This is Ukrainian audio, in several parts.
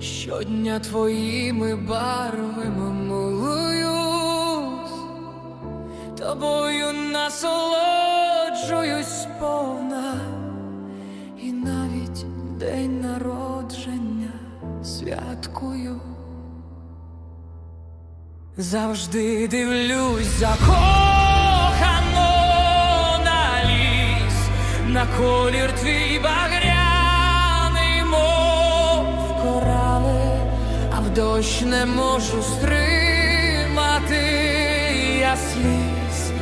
Щодня твоїми барвами милуюсь, тобою насолоджуюсь сповна, і навіть день народження святкую. Завжди дивлюсь закохано на ліс, на колір твій багряний, дощ не можу стримати я сліз,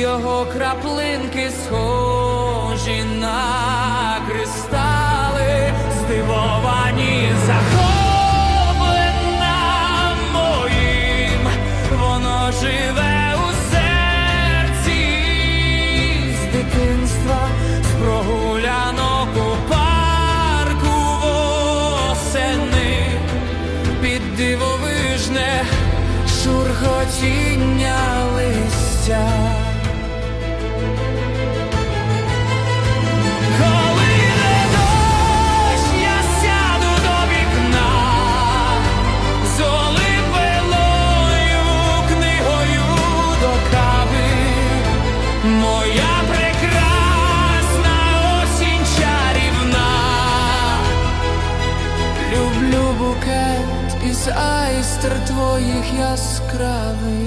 його краплинки схожі на кристали, під дивовижне шурхотіння листя. Із айстер твоїх яскравий.